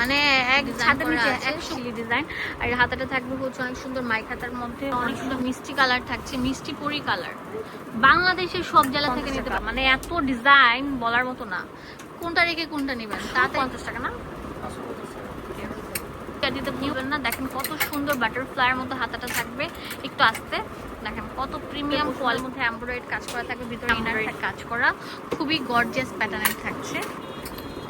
মানে এক নিচে এক শিলি ডিজাইন আর হাতাটা থাকবে হচ্ছে অনেক সুন্দর মাইক হাতার মধ্যে। অনেক সুন্দর মিষ্টি কালার থাকছে মিষ্টি পরি কালার বাংলাদেশের সব জেলা থেকে নিতে পারবেন মানে এত ডিজাইন বলার মতো না। কোনটা রেখে কোনটা নেবেন? তাতে পঞ্চাশ টাকা না? দিতে ভুলবেন না। দেখেন কত সুন্দর বাটারফ্লাইয়ের মতো হাতাটা থাকবে। একটু আস্তে। দেখেন কত প্রিমিয়াম কোয়ালিটির মধ্যে এমব্রয়েড কাজ করা থাকবে ভিতরে ইনার কাজ করা। খুবই গর্জিয়াস প্যাটার্নের থাকছে।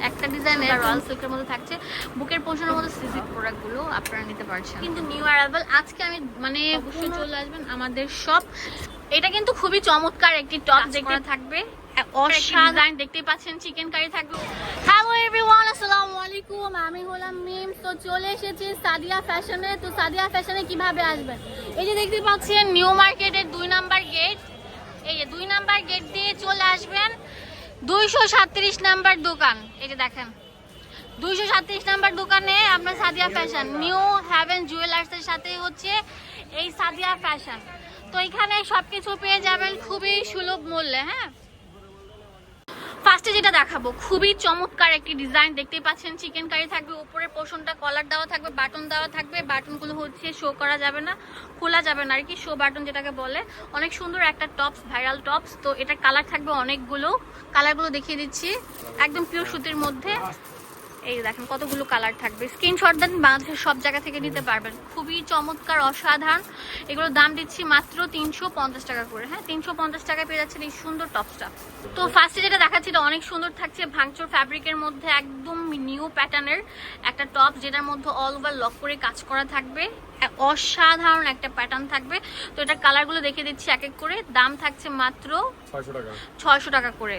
একটা ডিজাইন ডিজাইনের রয়্যাল সিল্কের মধ্যে থাকছে। বুকের পোষণের মধ্যে সিসি প্রোডাক্টগুলো আপনারা নিতে পারছেন। কিন্তু নিউ অ্যারাইভাল আজকে আমি মানে অবশ্যই চলে আসবেন আমাদের সব এটা কিন্তু খুবই চমৎকার একটি টপ দেখতে থাকবে। অসাধারণ দেখতেই পাচ্ছেন চিকেন কারি থাকবে। হ্যালো এভরিওয়ান আসসালামু আলাইকুম। আমি হলাম মিম। তো চলে এসেছি সাদিয়া ফ্যাশনে তো সাদিয়া ফ্যাশনে কীভাবে আসবেন? এই যে দেখতে পাচ্ছেন নিউ মার্কেটের দুই নাম্বার গেট এই যে দুই নাম্বার গেট দিয়ে চলে আসবেন। দুইশো সাতত্রিশ নাম্বার দোকান। এটা দেখেন। দুইশো সাতত্রিশ নাম্বার দোকানে আপনার সাদিয়া ফ্যাশন, নিউ হ্যাভেন জুয়েলার্সের সাথে হচ্ছে এই সাদিয়া ফ্যাশন। তো এখানে সবকিছু পেয়ে যাবেন খুবই সুলভ মূল্যে হ্যাঁ? ফার্স্টে যেটা দেখাবো, খুবই চমৎকার একটি ডিজাইন দেখতে পাচ্ছেন চিকেন কারি থাকবে, উপরে পোষণটা কলার দেওয়া থাকবে বাটন দেওয়া থাকবে বাটনগুলো হচ্ছে শো করা যাবে না, খোলা যাবে না, আর কি শো বাটন যেটাকে বলে। অনেক সুন্দর একটা টপস ভাইরাল টপস তো এটা কালার থাকবে অনেকগুলো। কালারগুলো দেখিয়ে দিচ্ছি, একদম পিওর সুতির মধ্যে। এই দেখেন কতগুলো কালার থাকবে। স্ক্রিনশট দেন বাংলাদেশের সব জায়গা থেকে নিতে পারবেন। খুবই চমৎকার অসাধারণ। এগুলোর দাম দিচ্ছি মাত্র তিনশো পঞ্চাশ টাকা করে। হ্যাঁ তিনশো পঞ্চাশ টাকা পেয়ে যাচ্ছেন এই সুন্দর টপসটা তো ফার্স্টে যেটা দেখাচ্ছি এটা অনেক সুন্দর থাকছে ভাঙচুর ফ্যাব্রিকের মধ্যে একদম নিউ প্যাটার্নের একটা টপ যেটার মধ্যে অল ওভার লক করে কাজ করা থাকবে। অসাধারণ একটা প্যাটার্ন থাকবে। তো এটার কালারগুলো দেখিয়ে দিচ্ছি এক এক করে। দাম থাকছে মাত্র ছয়শো টাকা। ছয়শো টাকা করে।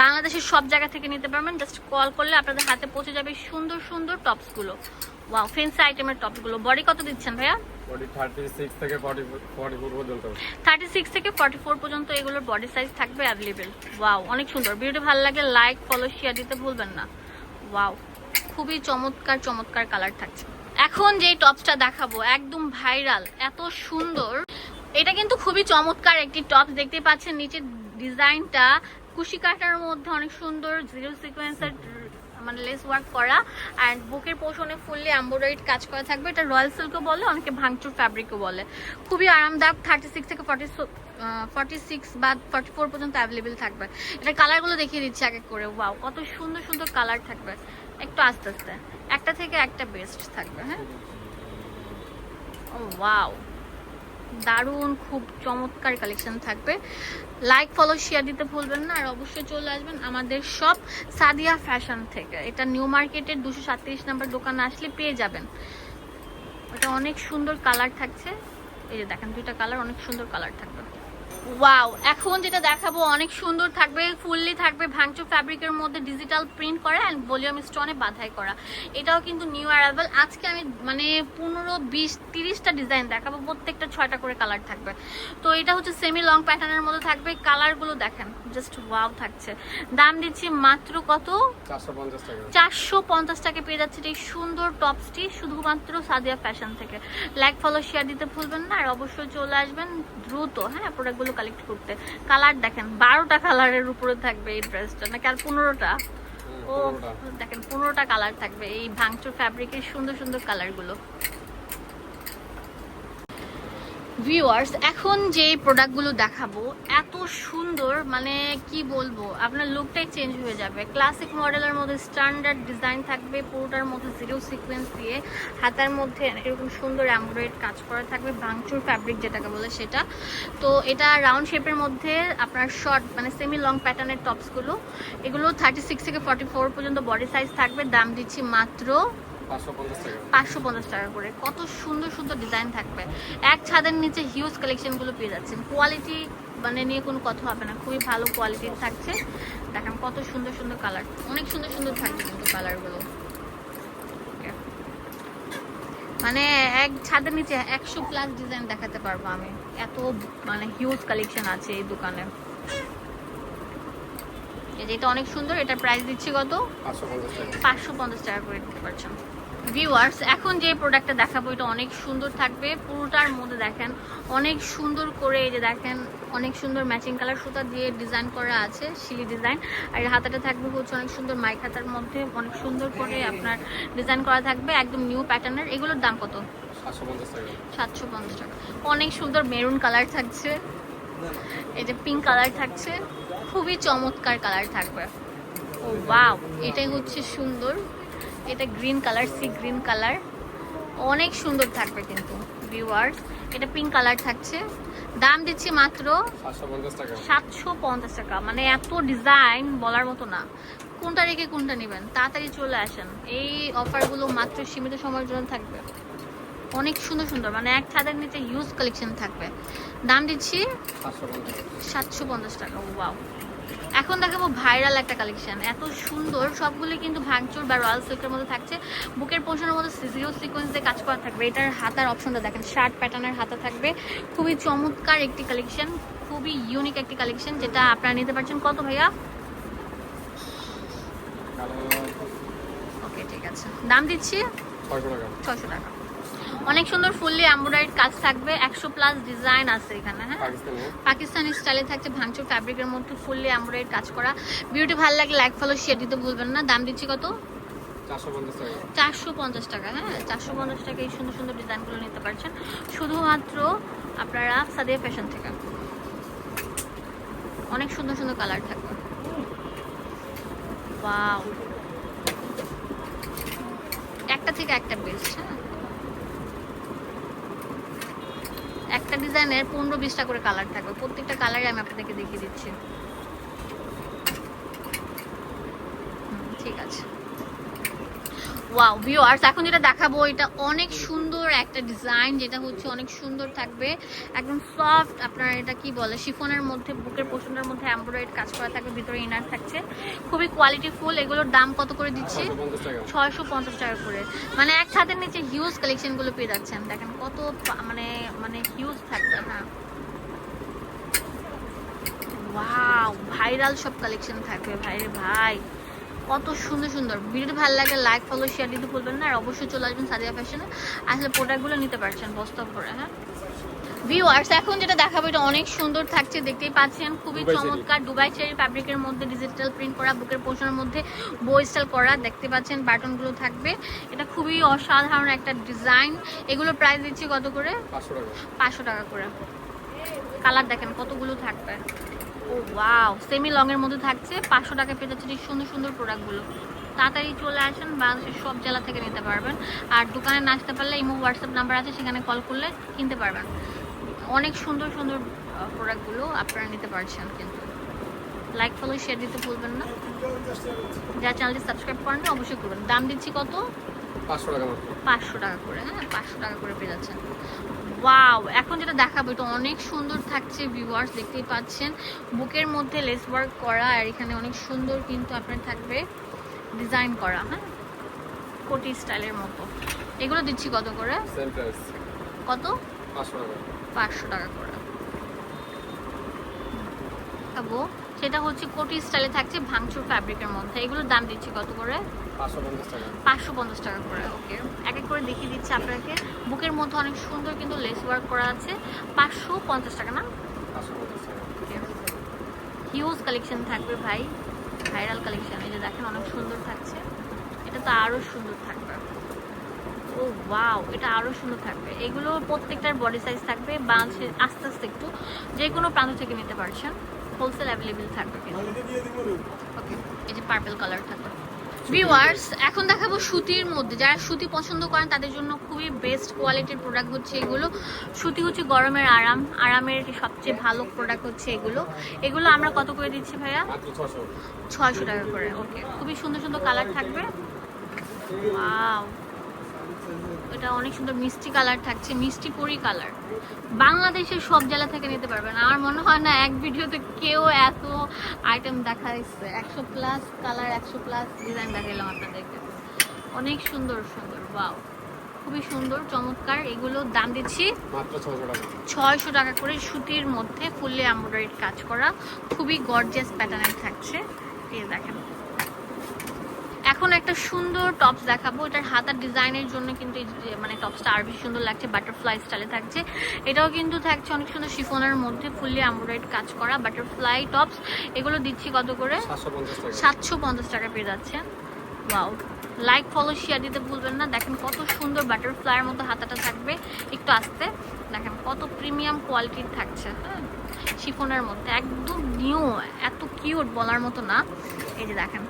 বাংলাদেশের সব জায়গা থেকে নিতে পারবেন। জাস্ট কল করলে আপনাদের হাতে পৌঁছে যাবে সুন্দর সুন্দর টপসগুলো ওয়াও ফেন্সি আইটেমের টপসগুলো বডি কত দিচ্ছেন ভাইয়া? বডি থার্টি সিক্স থেকে ফর্টি ফর্টি ফোর পর্যন্ত। থার্টি সিক্স থেকে ফর্টি ফোর পর্যন্ত এগুলোর বডি সাইজ থাকবে অ্যাভেলেবেল ওয়াও অনেক সুন্দর। ভিডিও ভালো লাগে লাইক ফলো শেয়ার দিতে ভুলবেন না। ওয়াও খুবই চমৎকার চমৎকার কালার থাকছে। এখন যে টপসটা দেখাবো একদম ভাইরাল এত সুন্দর। এটা কিন্তু খুবই চমৎকার একটি টপস দেখতে পাচ্ছেন নিচের ডিজাইনটা কুশি কাটার মধ্যে অনেক সুন্দর জিরো সিকোয়েন্সের মানে লেস ওয়ার্ক করা অ্যান্ড বুকের পোষণে ফুললি এম্ব্রয়েড কাজ করা থাকবে। এটা রয়্যাল সিল্কও বলে অনেকে ভাঙচুর ফ্যাব্রিকও বলে। খুবই আরামদায়ক থার্টি সিক্স থেকে ফর্টি ফর্টি সিক্স বা ফর্টি ফোর পর্যন্ত অ্যাভেলেবেল থাকবে। এটা কালারগুলো দেখিয়ে দিচ্ছি এক এক করে। ওয়াও কত সুন্দর সুন্দর কালার থাকবে। একটু আস্তে আস্তে। একটা থেকে একটা বেস্ট থাকবে হ্যাঁ? ও ওয়াও দারুণ, খুব চমৎকার কালেকশন থাকবে। লাইক ফলো শেয়ার দিতে ভুলবেন না। আর অবশ্যই চলে আসবেন আমাদের সব সাদিয়া ফ্যাশন থেকে। এটা নিউ মার্কেটের দুশো সাতত্রিশ নাম্বার দোকানে আসলে পেয়ে যাবেন। এটা অনেক সুন্দর কালার থাকছে। এই যে দেখেন, দুইটা কালার অনেক সুন্দর কালার থাকবে। ওয়াও এখন যেটা দেখাবো অনেক সুন্দর থাকবে ফুললি থাকবে ভাঙচু ফ্যাব্রিকের মধ্যে ডিজিটাল প্রিন্ট করা অ্যান্ড ভলিউম স্টোনে বাধাই করা। এটাও কিন্তু নিউ অ্যারাইভাল আজকে আমি মানে পনেরো বিশ তিরিশটা ডিজাইন দেখাবো প্রত্যেকটা ছয়টা করে কালার থাকবে। তো এটা হচ্ছে সেমি লং প্যাটার্নের মধ্যে থাকবে। কালারগুলো দেখেন জাস্ট ওয়াও থাকছে। দাম দিচ্ছি মাত্র কত? চারশো পঞ্চাশ টাকা। চারশো পঞ্চাশ টাকা পেয়ে যাচ্ছে এই সুন্দর টপসটি শুধুমাত্র সাদিয়া ফ্যাশন থেকে। লাইক ফলো শেয়ার দিতে ভুলবেন না আর অবশ্যই চলে আসবেন দ্রুত হ্যাঁ প্রোডাক্টগুলো কালেক্ট করতে। কালার দেখেন বারোটা কালারের উপরে থাকবে এই ড্রেসটা নাকি আর পনেরোটা? ও দেখেন পনেরোটা কালার থাকবে এই ভাঙচুর ফ্যাব্রিকের সুন্দর সুন্দর কালারগুলো ভিউয়ার্স এখন যে প্রোডাক্টগুলো দেখাবো, এত সুন্দর মানে কি বলব, আপনার লুকটাই চেঞ্জ হয়ে যাবে। ক্লাসিক মডেলের মধ্যে স্ট্যান্ডার্ড ডিজাইন থাকবে, পুরোটার মধ্যে জিরো সিকোয়েন্স দিয়ে হাতার মধ্যে এরকম সুন্দর এমব্রয়েড কাজ করা থাকবে, ভাঙচুর ফ্যাব্রিক যেটাকে বলে সেটা। তো এটা রাউন্ড শেপের মধ্যে আপনার শর্ট মানে সেমি লং প্যাটার্নের টপসগুলো এগুলো থার্টি সিক্স থেকে ফর্টি ফোর পর্যন্ত বডি সাইজ থাকবে, দাম দিচ্ছি মাত্র পাঁচশো পঞ্চাশ টাকা করে। কত সুন্দর সুন্দর ডিজাইন থাকবে। এক ছাদের নিচে হিউজ কালেকশনগুলো পেয়ে যাচ্ছেন। কোয়ালিটি মানে নিয়ে কোনো কথা হবে না। খুবই ভালো কোয়ালিটির থাকছে। দেখেন কত সুন্দর সুন্দর কালার অনেক সুন্দর সুন্দর থাকছে কিন্তু কালারগুলো মানে এক ছাদের নিচে একশো প্লাস ডিজাইন দেখাতে পারব আমি। এত মানে হিউজ কালেকশন আছে এই দোকানে। এই যে এটা অনেক সুন্দর, এটার প্রাইস দিচ্ছি কত? পাঁচশো পঞ্চাশ টাকা করে দিতে পারছেন ভিউয়ার্স এখন যে প্রোডাক্টটা দেখাবো, এটা অনেক সুন্দর থাকবে। পুরোটার মধ্যে দেখেন, অনেক সুন্দর করে এই যে দেখেন, অনেক সুন্দর ম্যাচিং কালার সুতা দিয়ে ডিজাইন করা আছে শিলি ডিজাইন আর হাতাটা থাকবে হচ্ছে অনেক সুন্দর মাইক হাতার মধ্যে, অনেক সুন্দর করে আপনার ডিজাইন করা থাকবে, একদম নিউ প্যাটার্নের এগুলোর দাম কত? সাতশো পঞ্চাশ টাকা। অনেক সুন্দর মেরুন কালার থাকছে। এই যে পিঙ্ক কালার থাকছে। খুবই চমৎকার কালার থাকবে। ও ওয়াও এটাই হচ্ছে সুন্দর। এটা green colour sea green colour অনেক সুন্দর থাকবে কিন্তু ভিউয়ার্স এটা পিঙ্ক কালার থাকছে। দাম দিচ্ছি মাত্র সাতশো পঞ্চাশ টাকা। মানে এত ডিজাইন বলার মতো না। কোনটা রেখে কোনটা নেবেন? তাড়াতাড়ি চলে আসেন। এই অফারগুলো মাত্র সীমিত সময়ের জন্য থাকবে। অনেক সুন্দর সুন্দর। মানে এক ছাদের নিচে ইউজ কালেকশন থাকবে। দাম দিচ্ছি সাতশো পঞ্চাশ সাতশো পঞ্চাশ টাকা। ওয়াও এখন দেখাবো ভাইরাল একটা কালেকশন এত সুন্দর সবগুলো কিন্তু ভাঙচুর বা রয়্যাল সিল্কের মধ্যে থাকছে। বুকের পোষণের মধ্যে সিজিও সিকোয়েন্স দিয়ে কাজ করা থাকবে। এটার হাতার অপশনটা দেখেন শার্ট প্যাটার্নের হাতা থাকবে। খুবই চমৎকার একটি কালেকশন খুবই ইউনিক একটি কালেকশন যেটা আপনারা নিতে পারছেন। কত ভাইয়া? ওকে ঠিক আছে। দাম দিচ্ছি ছশো টাকা। অনেক সুন্দর ফুললি এমব্রয়ডারিড কাজ থাকবে একশো প্লাস ডিজাইন আছে এখানে হ্যাঁ? পাকিস্তানি। স্টাইলে থাকছে ভাঙচুর ফ্যাব্রিকের মধ্যে ফুললি এমব্রয়ডারি কাজ করা। বিউটি ভালো লাগলে লাইক ফলো শেয়ার দিতে ভুলবেন না। দাম দিচ্ছি কত? চারশো পঞ্চাশ টাকা। হ্যাঁ? চারশো পঞ্চাশ টাকা এই সুন্দর সুন্দর ডিজাইনগুলো নিতে পারছেন। শুধুমাত্র আপনারা সাদিয়া ফ্যাশন থেকে। অনেক সুন্দর সুন্দর কালার থাকবে। একটা থেকে একটা বেস্ট হ্যাঁ? একটা ডিজাইনের পনেরো বিশটা করে কালার থাকবে। প্রত্যেকটা কালারে আমি আপনাদেরকে দেখিয়ে দিচ্ছি। ঠিক আছে। ওয়াও ভিউয়ার্স এখন যেটা দেখাবো, এটা অনেক সুন্দর একটা ডিজাইন যেটা হচ্ছে অনেক সুন্দর থাকবে। একদম সফট আপনার এটা কি বলে, শিফনের মধ্যে, বুকের পোষণের মধ্যে এমব্রয়ডারি কাজ করা থাকবে, ভিতরে ইনার থাকছে। খুবই কোয়ালিটি ফুল এগুলোর দাম কত করে দিচ্ছি? ছয়শো পঞ্চাশ টাকা করে। মানে এক ছাদের নিচে হিউজ কালেকশনগুলো পেয়ে যাচ্ছেন। দেখেন কত মানে মানে হিউজ থাকবে হ্যাঁ ওয়াও ভাইরাল সব কালেকশন থাকবে ভাই রে ভাই। কত সুন্দর সুন্দর। ভিডিওটি ভালো লাগে লাইক ফলো শেয়ার দিতে ভুলবেন না। আর অবশ্যই চলে আসবেন সাদিয়া ফ্যাশনে আসলে প্রোডাক্টগুলো নিতে পারছেন বস্তা ভরে হ্যাঁ? ভিউয়ার্স এখন যেটা দেখাবো এটা অনেক সুন্দর থাকছে দেখতেই পাচ্ছেন। খুবই চমৎকার দুবাই চেরি ফ্যাব্রিকের মধ্যে ডিজিটাল প্রিন্ট করা বুকের পোষণের মধ্যে বই স্টাইল করা দেখতে পাচ্ছেন বাটনগুলো থাকবে। এটা খুবই অসাধারণ একটা ডিজাইন এগুলো প্রাইস দিচ্ছি কত করে? পাঁচশো টাকা। করে। কালার দেখেন কতগুলো থাকবে। ও ওয়াও সেমি লং এর মধ্যে থাকছে। পাঁচশো টাকা পেয়ে যাচ্ছে সুন্দর সুন্দর প্রোডাক্টগুলো তাড়াতাড়ি চলে আসেন, বাংলাদেশের সব জেলা থেকে নিতে পারবেন। আর দোকানে না আসতে পারলে ইমো হোয়াটসঅ্যাপ নাম্বার আছে, সেখানে কল করলে কিনতে পারবেন। অনেক সুন্দর সুন্দর প্রোডাক্টগুলো আপনারা নিতে পারছেন কিন্তু। লাইক ফলো শেয়ার দিতে ভুলবেন না। যারা চ্যানেলটি সাবস্ক্রাইব করেন অবশ্যই করবেন। দাম দিচ্ছি কত? পাঁচশো টাকা করে। হ্যাঁ পাঁচশো টাকা করে পেয়ে যাচ্ছেন। ওয়াও এখন যেটা দেখাবো এটা অনেক সুন্দর থাকছে ভিউয়ার্স দেখতেই পাচ্ছেন। বুকের মধ্যে লেস ওয়ার্ক করা আর এখানে অনেক সুন্দর কিন্তু আপনার থাকবে ডিজাইন করা হ্যাঁ কোটি স্টাইলের মতো। এগুলো দিচ্ছি কত করে? কত? পাঁচশো টাকা। পাঁচশো টাকা করে। দেখাবো। সেটা হচ্ছে কোটি স্টাইলে থাকছে ভাঙচুর ফ্যাব্রিকের মধ্যে। এগুলোর দাম দিচ্ছি কত করে? পাঁচশো পঞ্চাশ টাকা। করে ওকে। এক এক করে দেখিয়ে দিচ্ছি আপনাকে। বুকের মধ্যে অনেক সুন্দর কিন্তু লেস ওয়ার্ক করা আছে। পাঁচশো পঞ্চাশ টাকা না? হিউজ কালেকশন থাকবে ভাই। ভাইরাল কালেকশন এই যে দেখেন অনেক সুন্দর থাকছে। এটা তো আরও সুন্দর থাকবে। ও ওয়াও এটা আরও সুন্দর থাকবে। এগুলো প্রত্যেকটার বডি সাইজ থাকবে। বাংলাদেশে আস্তে আস্তে একটু যে কোনো প্রান্ত থেকে নিতে পারছেন। হোলসেল অ্যাভেলেবেল থাকবে। ওকে এই যে পার্পল কালার থাকবে। ভিউয়ার্স এখন দেখাবো সুতির মধ্যে। যারা সুতি পছন্দ করেন তাদের জন্য খুবই বেস্ট কোয়ালিটির প্রোডাক্ট হচ্ছে এগুলো। সুতি হচ্ছে গরমের আরাম। আরামের সবচেয়ে ভালো প্রোডাক্ট হচ্ছে এগুলো। এগুলো আমরা কত করে দিচ্ছি ভাইয়া? ছশো টাকা করে। ওকে খুবই সুন্দর সুন্দর কালার থাকবে। ওয়াও এটা অনেক সুন্দর মিষ্টি কালার থাকছে মিষ্টি পরি কালার। বাংলাদেশের সব জেলা থেকে নিতে পারবেন। আমার মনে হয় না এক ভিডিওতে কেউ এত আইটেম দেখাইছে। একশো প্লাস কালার একশো প্লাস ডিজাইন দেখাইলাম আপনাদেরকে। অনেক সুন্দর সুন্দর ওয়াও খুবই সুন্দর চমৎকার। এগুলো দাম দিচ্ছি ছয়শো টাকা। করে সুতির মধ্যে ফুললি এমব্রয়ডারির কাজ করা। খুবই গর্জিয়াস প্যাটার্নের থাকছে। এই দেখেন। এখন একটা সুন্দর টপস দেখাবো। এটার হাতার ডিজাইনের জন্য কিন্তু মানে টপসটা আর বেশি সুন্দর লাগছে। বাটারফ্লাই স্টাইলে থাকছে। এটাও কিন্তু থাকছে অনেক সুন্দর শিফনের মধ্যে ফুললি এমব্রয়েড কাজ করা। বাটারফ্লাই টপস এগুলো দিচ্ছি কত করে? সাতশো পঞ্চাশ টাকা। সাতশো পঞ্চাশ টাকা পেয়ে যাচ্ছে। ওয়াও লাইক ফলো শেয়ার দিতে ভুলবেন না। দেখেন কত সুন্দর বাটারফ্লাইয়ের মতো হাতাটা থাকবে। একটু আস্তে। দেখেন কত প্রিমিয়াম কোয়ালিটির থাকছে। হ্যাঁ শিফনের মধ্যে। একদম নিউ এত কিউট বলার মতো না। এই যে দেখেন।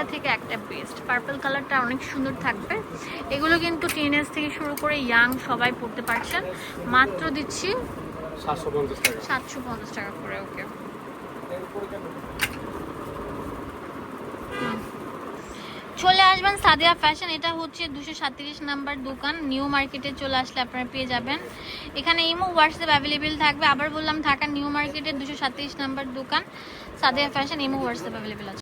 একটা থেকে একটা বেস্ট পার্পল কালারটা অনেক সুন্দর থাকবে। এগুলো কিন্তু টিনেজ থেকে শুরু করে ইয়াং সবাই পড়তে পারছেন। মাত্র দিচ্ছি সাতশো পঞ্চাশ টাকা। করে ওকে চলে আসবেন সাদিয়া ফ্যাশন এটা হচ্ছে দুশো সাতত্রিশ নাম্বার দোকান। নিউ মার্কেটে চলে আসলে আপনারা পেয়ে যাবেন। এখানে ইমো হোয়াটসঅ্যাপ অ্যাভেলেবেল থাকবে। আবার বললাম ঢাকা নিউ মার্কেটের দুশো সাতত্রিশ নাম্বার দোকান। Sadia fashion imo WhatsApp available আছে।